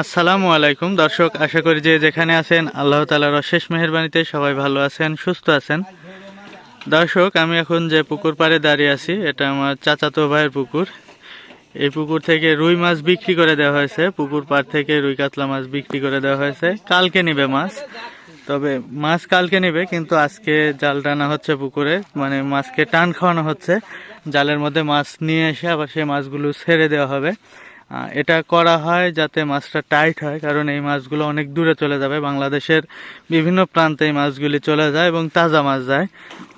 আসসালামু আলাইকুম, দর্শক, আশা করি যে যেখানে আছেন, আল্লাহ তালার অশেষ মেহরবানিতে সবাই ভালো আছেন, সুস্থ আছেন। দর্শক, আমি এখন যে পুকুর পাড়ে দাঁড়িয়ে আছি, এটা আমার চাচাতো ভাইয়ের পুকুর। এই পুকুর থেকে রুই মাছ বিক্রি করে দেওয়া হয়েছে। পুকুর পাড় থেকে রুই কাতলা মাছ বিক্রি করে দেওয়া হয়েছে। কালকে নিবে মাছ। তবে মাছ কালকে নেবে, কিন্তু আজকে জাল টানা হচ্ছে পুকুরে। মানে মাছকে টান খাওয়ানো হচ্ছে। জালের মধ্যে মাছ নিয়ে এসে আবার সেই মাছগুলো ছেড়ে দেওয়া হবে। এটা করা হয় যাতে মাছটা টাইট হয়, কারণ এই মাছগুলো অনেক দূরে চলে যাবে। বাংলাদেশের বিভিন্ন প্রান্তে এই মাছগুলি চলে যায় এবং তাজা মাছ যায়।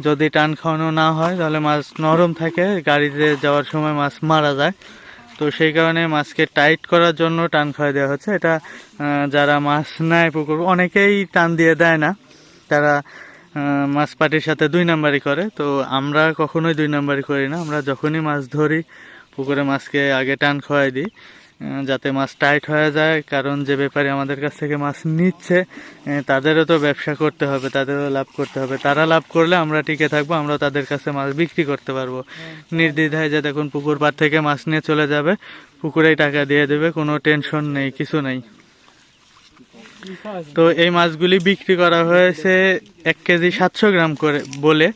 যদি টান খাওয়ানো না হয়, তাহলে মাছ নরম থাকে। গাড়িতে যাওয়ার সময় মাছ মারা যায়। তো সেই কারণে মাছকে টাইট করার জন্য টান খাওয়া দেওয়া হচ্ছে। এটা যারা মাছ নেয় পুকুর, অনেকেই টান দিয়ে দেয় না। তারা মাছ পাটির সাথে দুই নাম্বারই করে। তো আমরা কখনোই দুই নাম্বারই করি না। আমরা যখনই মাছ ধরি, পুকুরে মাছকে আগে টান খাওয়াই দিই। যাতে মাছ টাইট হয়ে যায় কারণ যে ব্যাপারে আমাদের কাছ থেকে মাছ নিচ্ছে তাদেরও তো ব্যবসা করতে হবে তাদেরও লাভ করতে হবে। তারা লাভ করলে আমরা টিকে থাকব আমরা তাদের কাছে মাছ বিক্রি করতে পারব। নির্দ্বিধায় যে দেখুন পুকুর পাড় থেকে মাছ নিয়ে চলে যাবে পুকুরেই টাকা দিয়ে দেবে কোনো টেনশন নেই কিছু নেই। তো এই মাছগুলি বিক্রি করা হয়েছে এক কেজি সাতশো গ্রাম করে বলে।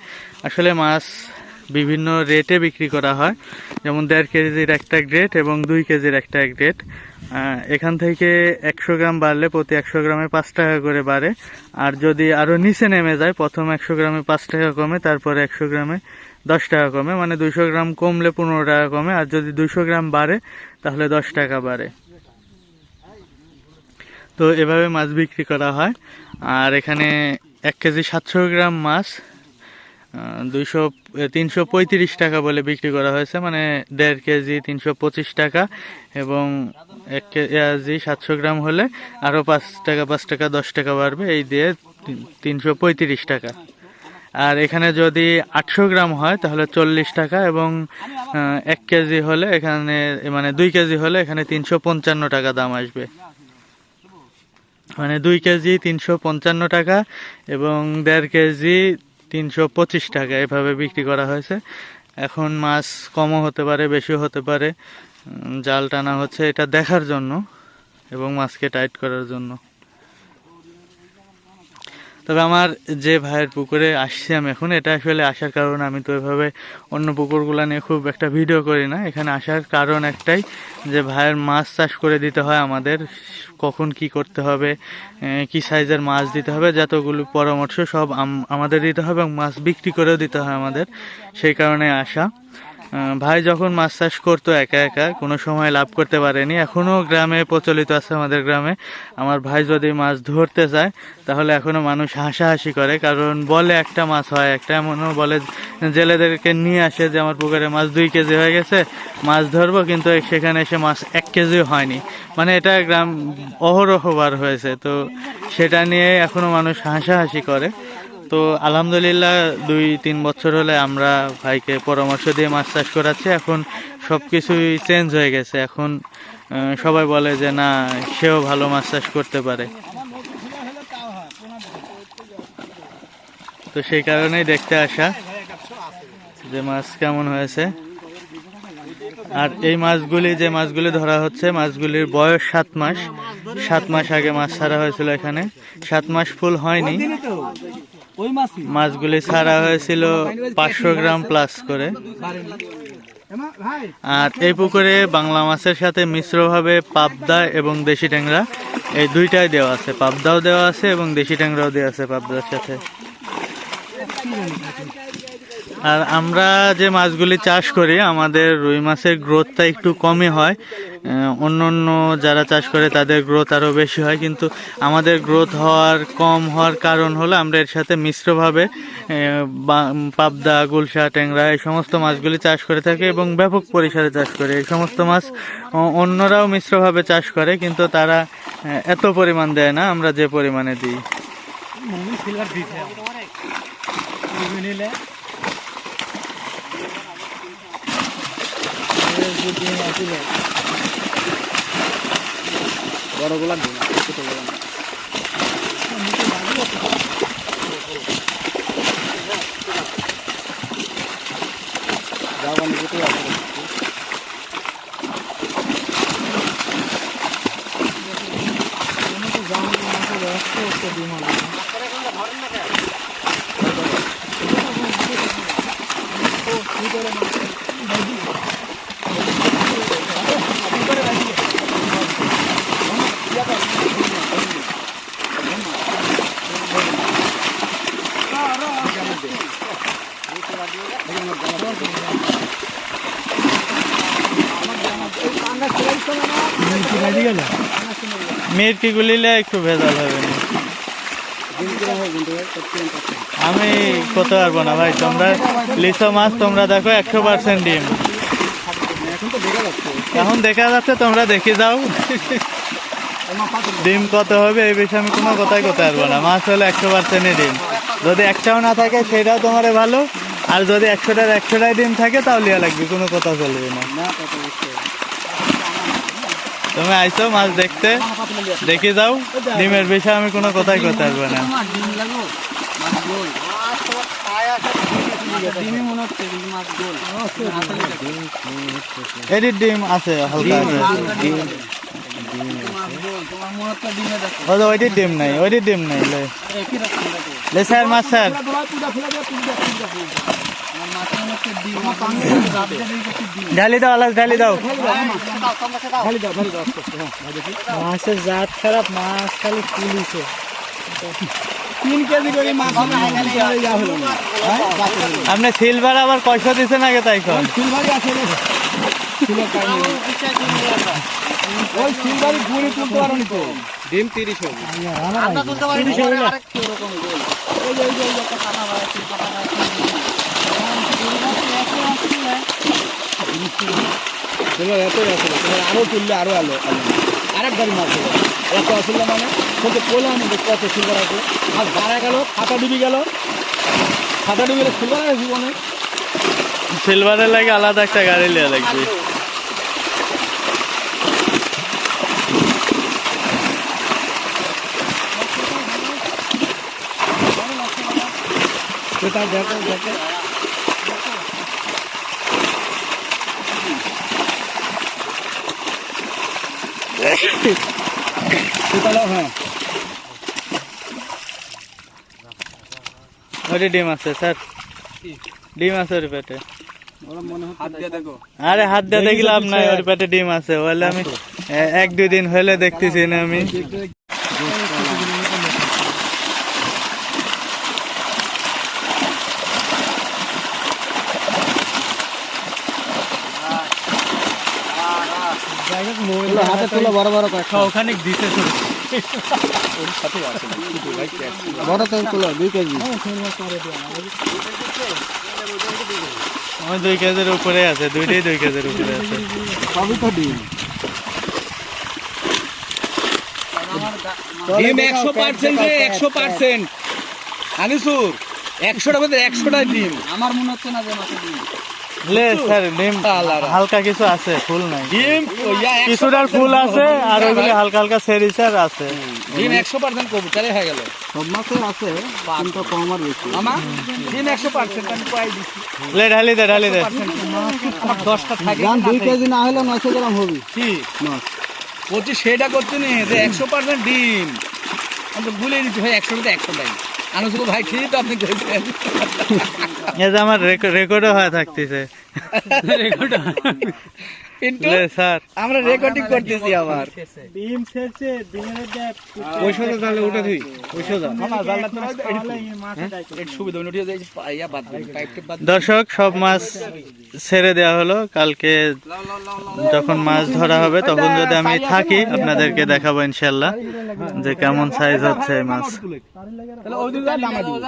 আসলে মাছ বিভিন্ন রেটে বিক্রি করা হয়। যেমন দেড় কেজির একটা গ্রেড এবং দুই কেজির একটা গ্রেড এখান থেকে একশো গ্রাম বাড়লে প্রতি একশো গ্রামে পাঁচ টাকা করে বাড়ে। আর যদি আরও নিচে নেমে যায়, প্রথম একশো গ্রামে পাঁচ টাকা কমে, তারপরে একশো গ্রামে দশ টাকা কমে। মানে দুইশো গ্রাম কমলে পনেরো টাকা কমে। আর যদি দুইশো গ্রাম বাড়ে, তাহলে দশ টাকা বাড়ে। তো এভাবে মাছ বিক্রি করা হয়। আর এখানে এক কেজি সাতশো গ্রাম মাছ দুইশো তিনশো পঁয়ত্রিশ টাকা বলে বিক্রি করা হয়েছে মানে দেড় কেজি তিনশো পঁচিশ টাকা এবং এক কেজি সাতশো গ্রাম হলে আরও পাঁচ টাকা পাঁচ টাকা, দশ টাকা বাড়বে, এই দিয়ে তিনশো পঁয়ত্রিশ টাকা। আর এখানে যদি আটশো গ্রাম হয়, তাহলে চল্লিশ টাকা এবং এক কেজি হলে এখানে মানে দুই কেজি হলে এখানে তিনশো পঞ্চান্ন টাকা দাম আসবে। মানে দুই কেজি তিনশো পঞ্চান্ন টাকা এবং দেড় কেজি তিনশো পঁচিশ টাকা এভাবে বিক্রি করা হয়েছে। এখন মাছ কমও হতে পারে, বেশিও হতে পারে। জাল টানা হচ্ছে এটা দেখার জন্য এবং মাছকে টাইট করার জন্য। তবে আমার যে ভাইয়ের পুকুরে আসছি আমি এখন, এটা আসলে আসার কারণ আমি তো এভাবে অন্য পুকুরগুলো নিয়ে খুব একটা ভিডিও করি না। এখানে আসার কারণ একটাই যে ভাইয়ের মাছ চাষ করে দিতে হয় আমাদের, কখন কি করতে হবে কি সাইজের মাছ দিতে হবে, যতগুলো পরামর্শ সব আমাদের দিতে হবে এবং মাছ বিক্রি করেও দিতে হয় আমাদের। সেই কারণে আসা। ভাই যখন মাছ চাষ করতো একা একা, কোনো সময় লাভ করতে পারেনি। এখনও গ্রামে প্রচলিত আছে আমাদের গ্রামে। আমার ভাই যদি মাছ ধরতে যায় তাহলে এখনও মানুষ হাসাহাসি করে। কারণ বলে একটা মাছ হয়, একটা এমনও বলে জেলেদেরকে নিয়ে আসে যে, আমার পুকুরে মাছ দুই কেজি হয়ে গেছে, মাছ ধরবো। কিন্তু সেখানে এসে মাছ এক কেজিও হয়নি। মানে এটা গ্রাম অহরহবার হয়েছে। তো সেটা নিয়ে এখনও মানুষ হাসাহাসি করে। তো আলহামদুলিল্লাহ দুই, তিন বছর হলে আমরা ভাইকে পরামর্শ দিয়ে মাছ চাষ করাচ্ছি। এখন সব কিছুই চেঞ্জ হয়ে গেছে। এখন সবাই বলে যে না, সেও ভালো মাছ চাষ করতে পারে। তো সেই কারণেই দেখতে আসা যে মাছ কেমন হয়েছে। আর এই মাছগুলি, যে মাছগুলি ধরা হচ্ছে, মাছগুলির বয়স সাত মাস। সাত মাস আগে মাছ ছাড়া হয়েছিল এখানে। সাত মাস ফুল হয়নি। মাছগুলি ছাড়া হয়েছিল পাঁচশো গ্রাম প্লাস করে। আর এই পুকুরে বাংলা মাছের সাথে মিশ্রভাবে পাবদা এবং দেশি ট্যাংরা এই দুইটাই দেওয়া আছে। পাবদাও দেওয়া আছে এবং দেশি ট্যাংরাও দেওয়া আছে পাবদার সাথে। আর আমরা যে মাছগুলি চাষ করি, আমাদের রুই মাছের গ্রোথটা একটু কমই হয়। অন্য অন্য যারা চাষ করে, তাদের গ্রোথ আরও বেশি হয়। কিন্তু আমাদের গ্রোথ হওয়ার, কম হওয়ার কারণ হলো আমরা এর সাথে মিশ্রভাবে পাবদা, গুলশা, ট্যাংরা এই সমস্ত মাছগুলি চাষ করে থাকি এবং ব্যাপক পরিসরে চাষ করে। এই সমস্ত মাছ অন্যরাও মিশ্রভাবে চাষ করে, কিন্তু তারা এত পরিমাণ দেয় না, আমরা যে পরিমাণে দিই। ডিম আসিল বড়গুলা ডিম ছোটগুলা যাওয়ান গোলা মিরকি গুলিলে একটু ভেজাল হবে না আমি করতে পারব না ভাই, তোমরা লিসো মাছ তোমরা দেখো, একশো পার্সেন্ট ডিম। এখন দেখা যাচ্ছে, তোমরা দেখে যাও। ডিম কত হবে, এই বিষয়ে আমি কোনো কথাই করতে পারব না। মাছ হলে একশো পার্সেন্টই ডিম। যদি একটাও না থাকে, সেটাও তোমার ভালো। আর যদি একশোটার একশোটাই ডিম থাকে, তাও লিয়া লাগবে, কোনো কথা চলবে না। তুমি আইসো মাছ দেখতে। দেখে যাও। ডিমের বিষয়ে আমি কোনো কথাই করতে পারব না। এডির ডিম আছে, হালকা আছে। ওইটির ডিম নাই ওইটির ডিম নাই লে স্যার, মাছ স্যার। ঢালি দাও আলাস ঢালি দাও। মাছের জাত খারাপ মাছ খালি পুলিশে। তিন কেজি করে মাছ না আপনি সিলভার আবার পয়সা দিচ্ছেন আগে তাই আছে সিলভার ওই সিলভারই গুড়ি তুলতে পারো নি তো। ডিম তিরিশ হবে আমরা তুলতে পারি তিরিশ হলে আরেকটু ওরকম গোল। ওই ওই ওই যে একটা কাটা বাড়া আছে, কাটা বাড়া আছে। তোমার এতই আসলে তোমার আরও তুললে আরও আলো আলো। আরেক গাড়ি মাছ এত আসলে মানে? বলতে বললাম কত সিলভার আছে আর বাড়া গেল খাতা ডুবি গেল। খাতা ডুবি গেলে সিলভার আছে জীবনে? সিলভারের লাগে আলাদা একটা গাড়ি লিয়া লাগবে। সেটা দেখো দেখো। সেটাও হ্যাঁ। ডিম আছে স্যার। ডিম আছে ওর পেটে হাত দিয়ে দেখো। আরে হাত দিয়ে দেখলাম নাই ওর পেটে ডিম আছে। বলে আমি এক দুই দিন হলে দেখতেছি না আমি। হাতে তুলো বড় বড় কয়েকটা। ওখানে দিতে বড় তো তুলো দুই কেজি। আমার দুই কেজির উপরে আছে দুইটাই দুই কেজির উপরে আছে। সবই তো ডিম। ডিম একশো পার্সেন্ট রে একশো পার্সেন্ট। আনিসুর একশোটার মধ্যে একশোটা ডিম। আমার মনে হচ্ছে না যে মাছের ডিম। লে স্যার ডিম হালকা কিছু আছে ফুল নাই। ডিম একশো কিছুটার ফুল আছে আর ওইগুলি হালকা হালকা সেরিচার আছে। ডিম একশো পার্সেন্ট কবুতরে হয়ে গেল। সব মাছে আছে কিন্তু কম আর বেশি। আমার ডিম একশো পার্সেন্ট আমি পাই দিচ্ছি। লে ঢালি দে ঢালি দে। আমার দশটা থাকে দুই কেজি না হলে নয়শো গ্রাম হবে। কি? বলছি সেটা করতে নেই যে একশো পার্সেন্ট ডিম। আমি তো ভুলে দিচ্ছি ভাই একশোটাতে একশো টাই আনুসুল ভাই ঠিক তো আপনি কইছেন? এই যে আমার রেকর্ডও হয়ে থাকতেছে। কিন্তু আমরা রেকর্ডিং করতেছি আবার। ডিম ছেড়ছে ডিমের ওই সোজা তাহলে উঠে তুই ওই সোজা। না জানলা তো একটু সুবিধা উঠে যাই বাদ দিন পাইপটা বাদ দর্শক সব মাছ ছেড়ে দেওয়া হলো। কালকে যখন মাছ ধরা হবে তখন যদি আমি থাকি আপনাদেরকে দেখাবো ইনশাল্লাহ যে কেমন সাইজ হচ্ছে মাছ। তাহলে ওই দিন নামা দিই